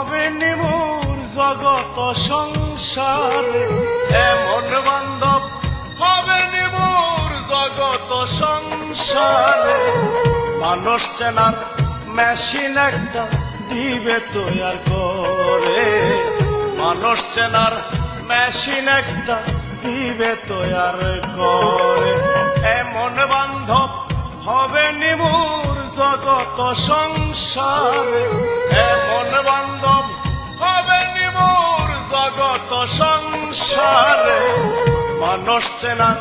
হবে নিমুর জগত সংসার। এমন বান্ধব হবে নিমুর জগত সংসার। মানুষ চেনার মেশিন একটা দিবে তৈয়ার করে। মানুষ চেনার মেশিন একটা দিবে তৈয়ার করে। এমন বান্ধব হবে নিমুর জগত সংসার, এমন বান্ধব হবে নিমুর জগত সংসার। মানুষ চেনার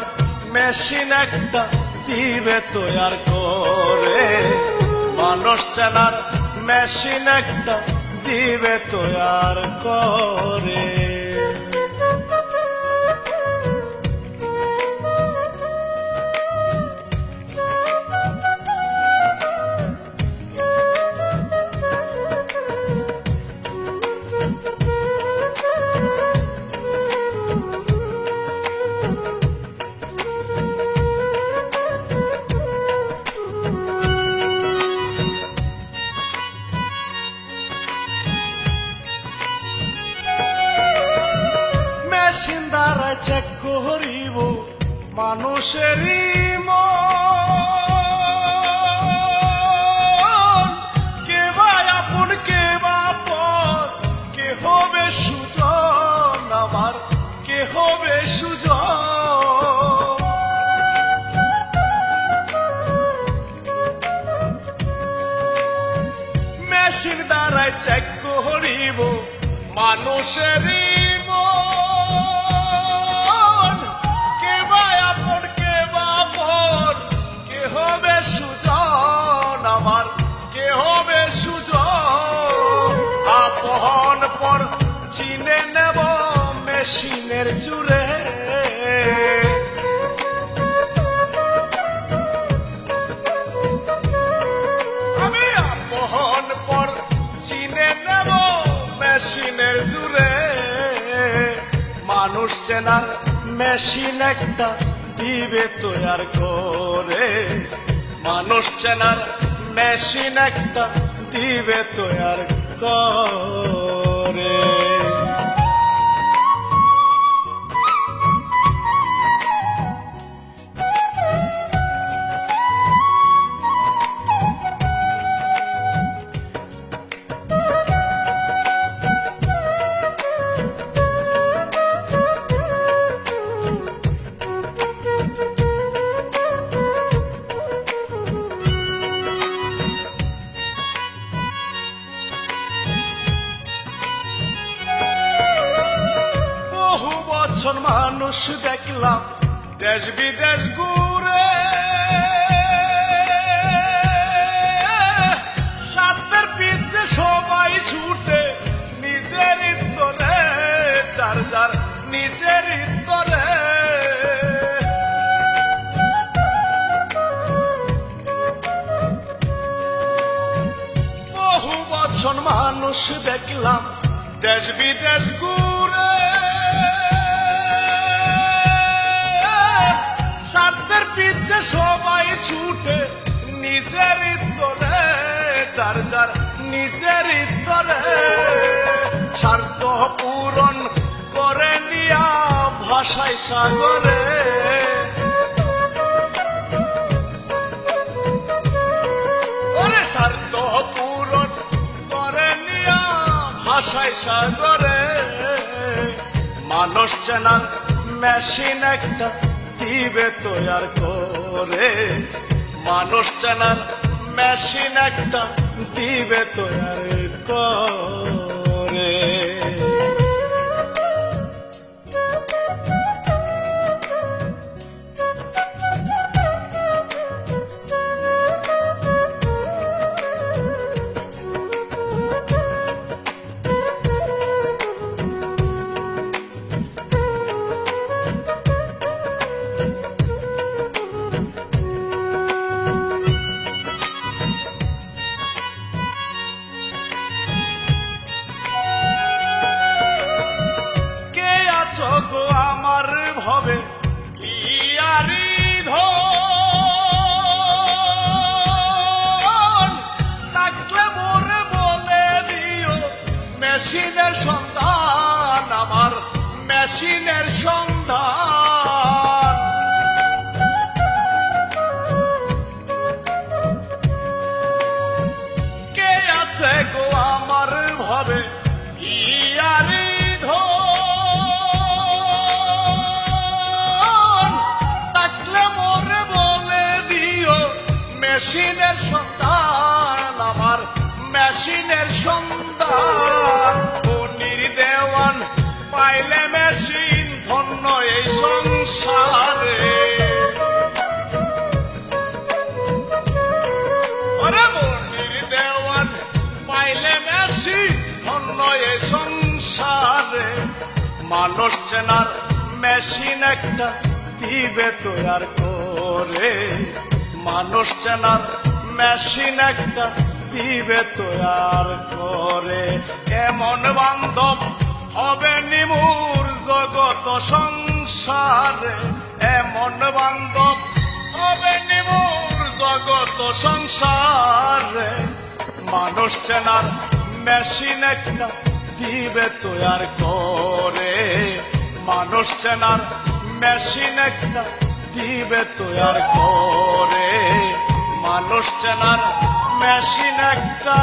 মেশিন একটা দিবে তৈয়ার করে। মানুষ চেনার মেশিন একটা দিবে তৈয়ার করে। মেশিন দ্বারা চেক করিব মানুষেরই মন। কে বা আপন, কে বা পর, কে হবে সুজন আমার, কে হবে সুজন। মেশিন দ্বারাই চেক করিব মানুষের মন। হবে সুজন আমার, কে হবে সুজন? আপন পর চিনে নেব মেশিনের চুরে। আমি আপন পর চিনে নেব মেশিনের জুড়ে মানুষ চেনার মেশিন একটা দিবে তৈয়ার করে। মানুষ চেনার মেশিন একটা দিবে তৈয়ার করে। বছর মানুষ দেখলাম দেশ বিদেশ ঘুরে। সাপের পিছে সবাই ছুটে নিজের ইন্দরে চার চার নিজের ইন্দরে বহু বছর মানুষ দেখলাম দেশ বিদেশ ঘুরে। পিছে সবাই ছুটে নিজের ইন্দরে যার যার নিজের ইন্দরে স্বার্থ পূরণ করে নিয়া ভাষায় সাগরে। স্বার্থ পূরণ করে নিয়া ভাষায় সাগরে। মানুষ চেনার মেশিন একটা দিবে তৈয়ার করে? মানুষ চেনার মেশিন একটা দিবে তৈয়ার করে? আমার ভবে ইয়ারি ধাকলে মোরে বলে দিও মেশিনের সন্ধান আমার মেশিনের সন্ধান। সন্ধান পনির দেওয়ান, পাইলে মেশিন, ধন্য এই সংসারে। বনির দেওয়ান, পাইলে মেশি ধন্য এ সংসারে। মানুষ চেনার মেশিন একটা দিবে তৈয়ার করে। মানুষ চেনার মেশিন একটা দিবে তৈয়ার করে। এমন বান্ধব হবে নিমুর জগত সংসারে। এমন বান্ধব হবে নিমুর জগত সংসারে। মানুষ চেনার মেশিন একটা দিবে তৈয়ার করে। মানুষ চেনার মেশিন একটা দিবে তৈয়ার করে। মানুষ চেনার মেশিন একটা।